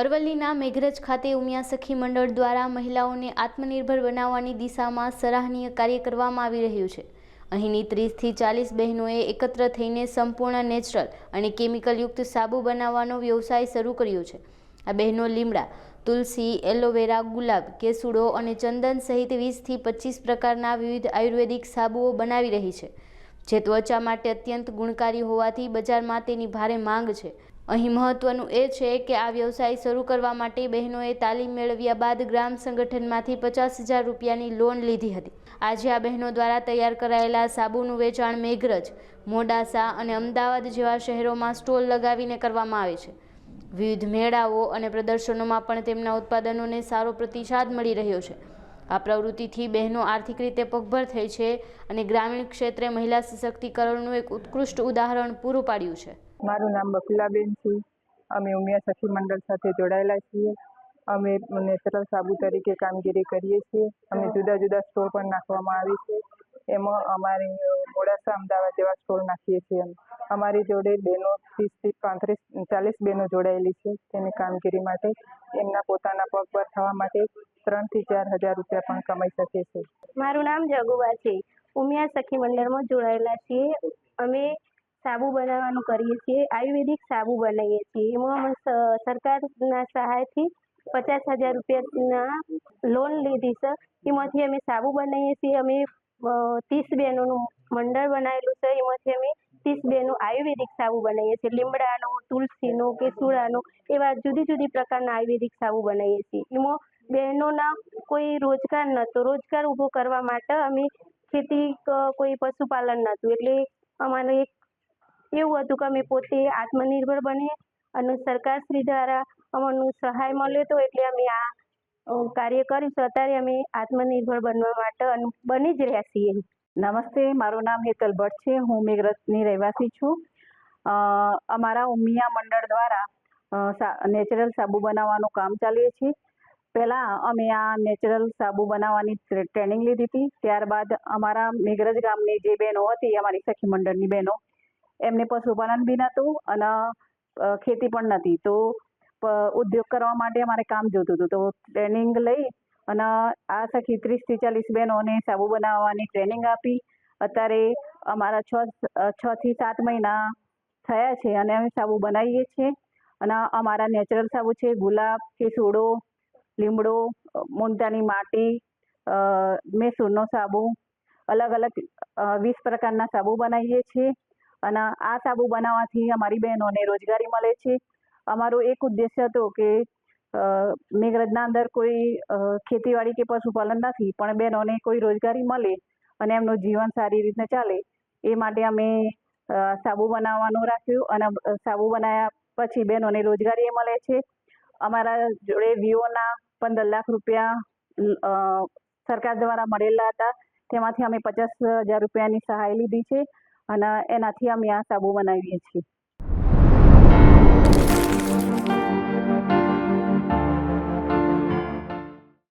અરવલ્લીના મેઘરજ ખાતે ઉમિયા સખી મંડળ દ્વારા મહિલાઓને આત્મનિર્ભર બનાવવાની દિશામાં સરાહનીય કાર્ય કરવામાં આવી રહ્યું છે. અહીંની ત્રીસથી ચાલીસ બહેનોએ એકત્ર થઈને સંપૂર્ણ નેચરલ અને કેમિકલયુક્ત સાબુ બનાવવાનો વ્યવસાય શરૂ કર્યો છે. આ બહેનો લીમડા, તુલસી, એલોવેરા, ગુલાબ, કેસુડો અને ચંદન સહિત વીસથી પચીસ પ્રકારના વિવિધ આયુર્વેદિક સાબુઓ બનાવી રહી છે. જે ત્વચા માટે અત્યંત ગુણકારી હોવાથી બજારમાં તેની ભારે માંગ છે. અહીં મહત્વનું એ છે કે આ વ્યવસાય શરૂ કરવા માટે બહેનોએ તાલીમ મેળવ્યા બાદ ગ્રામ સંગઠનમાંથી પચાસ હજાર રૂપિયાની લોન લીધી હતી. આજે આ બહેનો દ્વારા તૈયાર કરાયેલા સાબુનું વેચાણ મેઘરજ, મોડાસા અને અમદાવાદ જેવા શહેરોમાં સ્ટોલ લગાવીને કરવામાં આવે છે. વિવિધ મેળાઓ અને પ્રદર્શનોમાં પણ તેમના ઉત્પાદનોને સારો પ્રતિસાદ મળી રહ્યો છે. આ પ્રવૃત્તિથી બહેનો આર્થિક રીતે પગભર થઈ છે અને ગ્રામીણ ક્ષેત્રે મહિલા સશક્તિકરણનું એક ઉત્કૃષ્ટ ઉદાહરણ પૂરું પાડ્યું છે. મારું નામ બકુલાબેન છે. અમે ઉમિયા સખી મંડળ સાથે જોડાયેલા છીએ. અમે નેચરલ સાબુ તરીકે કામગીરી કરીએ છીએ. અમે જુદા જુદા સ્ટોર પણ નાખવામાં આવે છે. એમાં અમારે મોડાસા, અમદાવાદ જેવા સ્ટોર નાખીએ છીએ અમે. અમારી જોડે બહેનો ત્રીસથી પાંત્રીસ, ચાલીસ બહેનો જોડાયેલી છે તેની કામગીરી માટે. એમના પોતાના પગભર થવા માટે ત્રણથી ચાર હજાર રૂપિયા પણ કમાઈ શકે છે. મારું નામ જગુબા છે. ઉમિયા સખી મંડળમાં જોડાયેલા છીએ. અમે સાબુ બનાવવાનું કરીએ છીએ. આયુર્વેદિક સાબુ બનાવીએ છીએ. એમાં સરકારના સહાયથી પચાસ હજાર રૂપિયાના લોન લીધી છે. એમાંથી અમે સાબુ બનાવીએ છીએ. અમે ત્રીસ બહેનોનું મંડળ બનાવેલું છે. એમાંથી અમે ત્રીસ બહેનો આયુર્વેદિક સાબુ બનાવીએ છીએ. લીમડાનો, તુલસીનો, કેસુડાનો, એવા જુદી જુદી પ્રકારના આયુર્વેદિક સાબુ બનાવીએ છીએ. એમાં બહેનોના કોઈ રોજગાર નહોતો રોજગાર ઊભો કરવા માટે અમે ખેતી કોઈ પશુપાલન નહોતું એટલે અમારે એક એવું હતું કે અમે પોતે આત્મનિર્ભર બનીએ અને સરકારશ્રી દ્વારા અમને સહાય મળ્યો હતો એટલે અમે આ કાર્ય કરીશું અત્યારે અમે આત્મનિર્ભર બનવા માટે બની જ રહ્યા છીએ. નમસ્તે, મારું નામ હેતલ ભટ્ટ છે. હું મેઘરજની રહેવાસી છું. અમારા ઉમિયા મંડળ દ્વારા નેચરલ સાબુ બનાવવાનું કામ ચાલીએ છીએ. પહેલાં અમે આ નેચરલ સાબુ બનાવવાની ટ્રેનિંગ લીધી હતી. ત્યારબાદ અમારા મેઘરજ ગામની જે બહેનો હતી, અમારી સખી મંડળની બહેનો એમને પશુપાલન બી નહોતું અને ખેતી પણ નથી તો ઉદ્યોગ કરવા માટે અમારે કામ જોતું હતું. તો ટ્રેનિંગ લઈ અને આ સખી ત્રીસથી ચાલીસ બહેનોને સાબુ બનાવવાની ટ્રેનિંગ આપી. અત્યારે અમારા છ છથી સાત મહિના થયા છે અને અમે સાબુ બનાવીએ છીએ. અને અમારા નેચરલ સાબુ છે ગુલાબ કેસુડો લીમડો અ, માટી મેસૂરનો સાબુ અલગ અલગ વીસ પ્રકારના સાબુ બનાવીએ છીએ. અને આ સાબુ બનાવવાથી અમારી બહેનોને રોજગારી મળે છે. અમારો એક ઉદ્દેશ્ય હતો કે મેઘરજના અંદર કોઈ ખેતીવાડી કે પશુપાલન નથી, પણ બહેનોને કોઈ રોજગારી મળે અને એમનું જીવન સારી રીતે ચાલે. એ માટે અમે સાબુ બનાવવાનું રાખ્યું અને સાબુ બનાવ્યા પછી બહેનોને રોજગારી મળે છે. અમારા જોડે વીઓના પંદર લાખ રૂપિયા સરકાર દ્વારા મળેલા હતા. તેમાંથી અમે પચાસ હજાર રૂપિયાની સહાય લીધી છે. અને એનાથી અમે આ સાબુ બનાવીએ છીએ.